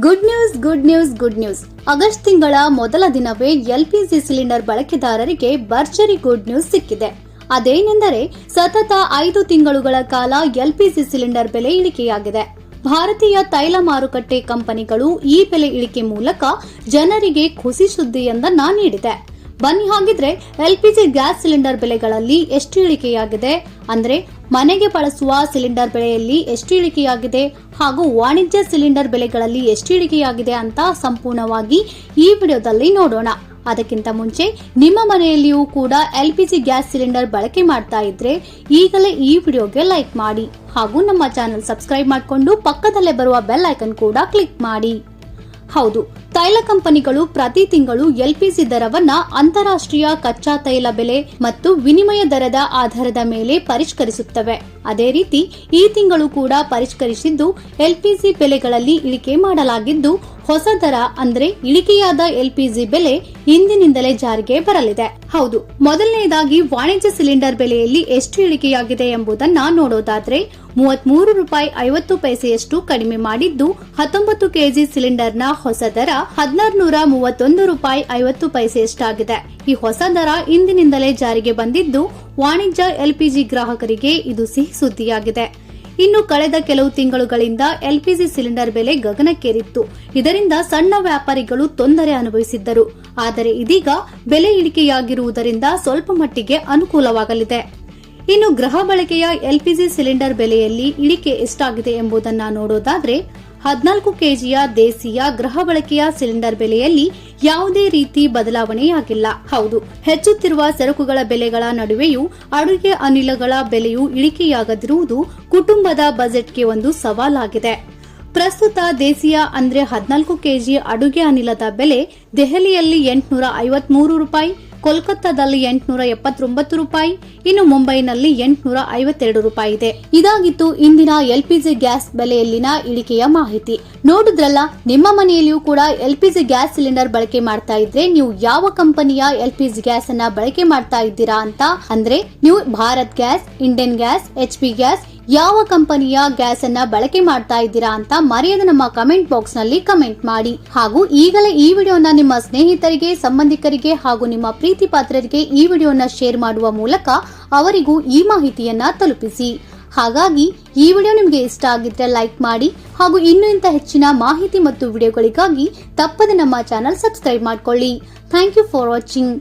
Good news good news good news August ತಿಂಗಳ ಮೊದಲ ದಿನವೇ ಎಲ್ಪಿಜಿ ಸಿಲಿಂಡರ್ ಬಳಕೆದಾರರಿಗೆ ಭರ್ಜರಿ ಗುಡ್ ನ್ಯೂಸ್ ಸಿಕ್ಕಿದೆ. ಅದೇನೆಂದರೆ, ಸತತ ಐದು ತಿಂಗಳುಗಳ ಕಾಲ ಎಲ್ಪಿಜಿ ಸಿಲಿಂಡರ್ ಬೆಲೆ ಇಳಿಕೆಯಾಗಿದೆ. ಭಾರತೀಯ ತೈಲ ಮಾರುಕಟ್ಟೆ ಕಂಪನಿಗಳು ಈ ಬೆಲೆ ಇಳಿಕೆ ಮೂಲಕ ಜನರಿಗೆ ಖುಷಿ ಸುದ್ದಿಯೊಂದನ್ನ ನೀಡಿದೆ. ಬನ್ನಿ ಹಾಗಿದ್ರೆ ಎಲ್ಪಿಜಿ ಗ್ಯಾಸ್ ಸಿಲಿಂಡರ್ ಬೆಲೆಗಳಲ್ಲಿ ಎಷ್ಟು ಇಳಿಕೆಯಾಗಿದೆ? ಅಂದ್ರೆ ಮನೆಗೆ ಬಳಸುವ ಸಿಲಿಂಡರ್ ಬೆಲೆಯಲ್ಲಿ ಎಷ್ಟು ಇಳಿಕೆಯಾಗಿದೆ ಹಾಗೂ ವಾಣಿಜ್ಯ ಸಿಲಿಂಡರ್ ಬೆಲೆಗಳಲ್ಲಿ ಎಷ್ಟು ಇಳಿಕೆಯಾಗಿದೆ ಅಂತ ಸಂಪೂರ್ಣವಾಗಿ ಈ ವಿಡಿಯೋದಲ್ಲಿ ನೋಡೋಣ. ಅದಕ್ಕಿಂತ ಮುಂಚೆ ನಿಮ್ಮ ಮನೆಯಲ್ಲಿಯೂ ಕೂಡ ಎಲ್ಪಿಜಿ ಗ್ಯಾಸ್ ಸಿಲಿಂಡರ್ ಬಳಕೆ ಮಾಡ್ತಾ ಇದ್ರೆ ಈಗಲೇ ಈ ವಿಡಿಯೋಗೆ ಲೈಕ್ ಮಾಡಿ ಹಾಗೂ ನಮ್ಮ ಚಾನೆಲ್ ಸಬ್ಸ್ಕ್ರೈಬ್ ಮಾಡಿಕೊಂಡು ಪಕ್ಕದಲ್ಲೇ ಬರುವ ಬೆಲ್ ಐಕನ್ ಕೂಡ ಕ್ಲಿಕ್ ಮಾಡಿ. ಹೌದು, ತೈಲ ಕಂಪನಿಗಳು ಪ್ರತಿ ತಿಂಗಳು ಎಲ್ಪಿಜಿ ದರವನ್ನ ಅಂತಾರಾಷ್ಟ್ರೀಯ ಕಚ್ಚಾ ತೈಲ ಬೆಲೆ ಮತ್ತು ವಿನಿಮಯ ದರದ ಆಧಾರದ ಮೇಲೆ ಪರಿಷ್ಕರಿಸುತ್ತವೆ. ಅದೇ ರೀತಿ ಈ ತಿಂಗಳು ಕೂಡ ಪರಿಷ್ಕರಿಸಿದ್ದು ಎಲ್ಪಿಜಿ ಬೆಲೆಗಳಲ್ಲಿ ಇಳಿಕೆ ಮಾಡಲಾಗಿದ್ದು ಹೊಸ ದರ ಅಂದ್ರೆ ಇಳಿಕೆಯಾದ ಎಲ್ಪಿಜಿ ಬೆಲೆ ಇಂದಿನಿಂದಲೇ ಜಾರಿಗೆ ಬರಲಿದೆ. ಹೌದು, ಮೊದಲನೆಯದಾಗಿ ವಾಣಿಜ್ಯ ಸಿಲಿಂಡರ್ ಬೆಲೆಯಲ್ಲಿ ಎಷ್ಟು ಇಳಿಕೆಯಾಗಿದೆ ಎಂಬುದನ್ನ ನೋಡೋದಾದ್ರೆ ಮೂವತ್ಮೂರು ರೂಪಾಯಿ ಐವತ್ತು ಪೈಸೆಯಷ್ಟು ಕಡಿಮೆ ಮಾಡಿದ್ದು ಹತ್ತೊಂಬತ್ತು ಕೆಜಿ ಸಿಲಿಂಡರ್ನ ಹೊಸ ದರ ಹದಿನಾರುನೂರ ಮೂವತ್ತೊಂದು ರೂಪಾಯಿ ಐವತ್ತು ಪೈಸೆಯಷ್ಟಾಗಿದೆ. ಈ ಹೊಸ ದರ ಇಂದಿನಿಂದಲೇ ಜಾರಿಗೆ ಬಂದಿದ್ದು ವಾಣಿಜ್ಯ ಎಲ್ಪಿಜಿ ಗ್ರಾಹಕರಿಗೆ ಇದು ಸಿಹಿ ಸುದ್ದಿಯಾಗಿದೆ. ಇನ್ನು ಕಳೆದ ಕೆಲವು ತಿಂಗಳುಗಳಿಂದ ಎಲ್ಪಿಜಿ ಸಿಲಿಂಡರ್ ಬೆಲೆ ಗಗನಕ್ಕೇರಿತ್ತು. ಇದರಿಂದ ಸಣ್ಣ ವ್ಯಾಪಾರಿಗಳು ತೊಂದರೆ ಅನುಭವಿಸಿದ್ದರು. ಆದರೆ ಇದೀಗ ಬೆಲೆ ಇಳಿಕೆಯಾಗಿರುವುದರಿಂದ ಸ್ವಲ್ಪ ಮಟ್ಟಿಗೆ ಅನುಕೂಲವಾಗಲಿದೆ. ಇನ್ನು ಗೃಹ ಬಳಕೆಯ ಎಲ್ಪಿಜಿ ಸಿಲಿಂಡರ್ ಬೆಲೆಯಲ್ಲಿ ಇಳಿಕೆ ಎಷ್ಟಾಗಿದೆ ಎಂಬುದನ್ನು ನೋಡೋದಾದ್ರೆ ಹದಿನಾಲ್ಕು ಕೆಜಿಯ ದೇಸಿಯ ಗೃಹ ಬಳಕೆಯ ಸಿಲಿಂಡರ್ ಬೆಲೆಯಲ್ಲಿ ಯಾವುದೇ ರೀತಿ ಬದಲಾವಣೆಯಾಗಿಲ್ಲ. ಹೌದು, ಹೆಚ್ಚುತ್ತಿರುವ ಸರಕುಗಳ ಬೆಲೆಗಳ ನಡುವೆಯೂ ಅಡುಗೆ ಅನಿಲಗಳ ಬೆಲೆಯು ಇಳಿಕೆಯಾಗದಿರುವುದು ಕುಟುಂಬದ ಬಜೆಟ್ಗೆ ಒಂದು ಸವಾಲಾಗಿದೆ. ಪ್ರಸ್ತುತ ದೇಸಿಯ ಅಂದ್ರೆ ಹದಿನಾಲ್ಕು ಕೆಜಿ ಅಡುಗೆ ಅನಿಲದ ಬೆಲೆ ದೆಹಲಿಯಲ್ಲಿ ಎಂಟುನೂರ ಐವತ್ಮೂರು ರೂಪಾಯಿ ಕೋಲ್ಕತ್ತಾದಲ್ಲಿ ಎಂಟುನೂರ ಎಪ್ಪತ್ತೊಂಬತ್ತು ರೂಪಾಯಿ, ಇನ್ನು ಮುಂಬೈನಲ್ಲಿ ಎಂಟುನೂರ ಐವತ್ತೆರಡು ರೂಪಾಯಿ ಇದೆ. ಇದಾಗಿತ್ತು ಇಂದಿನ ಎಲ್ಪಿಜಿ ಗ್ಯಾಸ್ ಬೆಲೆಯಲ್ಲಿನ ಇಳಿಕೆಯ ಮಾಹಿತಿ. ನೋಡಿದ್ರಲ್ಲ, ನಿಮ್ಮ ಮನೆಯಲ್ಲಿಯೂ ಕೂಡ ಎಲ್ಪಿಜಿ ಗ್ಯಾಸ್ ಸಿಲಿಂಡರ್ ಬಳಕೆ ಮಾಡ್ತಾ ಇದ್ರೆ ನೀವು ಯಾವ ಕಂಪನಿಯ ಎಲ್ಪಿಜಿ ಗ್ಯಾಸ್ ಅನ್ನ ಬಳಕೆ ಮಾಡ್ತಾ ಇದ್ದೀರಾ ಅಂತ ಅಂದ್ರೆ, ನೀವು Bharat gas, Indian gas, H P gas ಯಾವ ಕಂಪನಿಯ ಗ್ಯಾಸ್ ಅನ್ನ ಬಳಕೆ ಮಾಡ್ತಾ ಇದ್ದೀರಾ ಅಂತ ಮರೆಯದ ನಮ್ಮ ಕಮೆಂಟ್ ಬಾಕ್ಸ್ನಲ್ಲಿ ಕಮೆಂಟ್ ಮಾಡಿ. ಹಾಗೂ ಈಗಲೇ ಈ ವಿಡಿಯೋನ ನಿಮ್ಮ ಸ್ನೇಹಿತರಿಗೆ, ಸಂಬಂಧಿಕರಿಗೆ ಹಾಗೂ ನಿಮ್ಮ ಪ್ರೀತಿ ಪಾತ್ರರಿಗೆ ಈ ವಿಡಿಯೋನ ಶೇರ್ ಮಾಡುವ ಮೂಲಕ ಅವರಿಗೂ ಈ ಮಾಹಿತಿಯನ್ನ ತಲುಪಿಸಿ. ಹಾಗಾಗಿ ಈ ವಿಡಿಯೋ ನಿಮಗೆ ಇಷ್ಟ ಆಗಿದ್ರೆ ಲೈಕ್ ಮಾಡಿ ಹಾಗೂ ಇನ್ನು ಇಂಥ ಹೆಚ್ಚಿನ ಮಾಹಿತಿ ಮತ್ತು ವಿಡಿಯೋಗಳಿಗಾಗಿ ತಪ್ಪದೆ ನಮ್ಮ ಚಾನಲ್ ಸಬ್ಸ್ಕ್ರೈಬ್ ಮಾಡ್ಕೊಳ್ಳಿ. Thank you for watching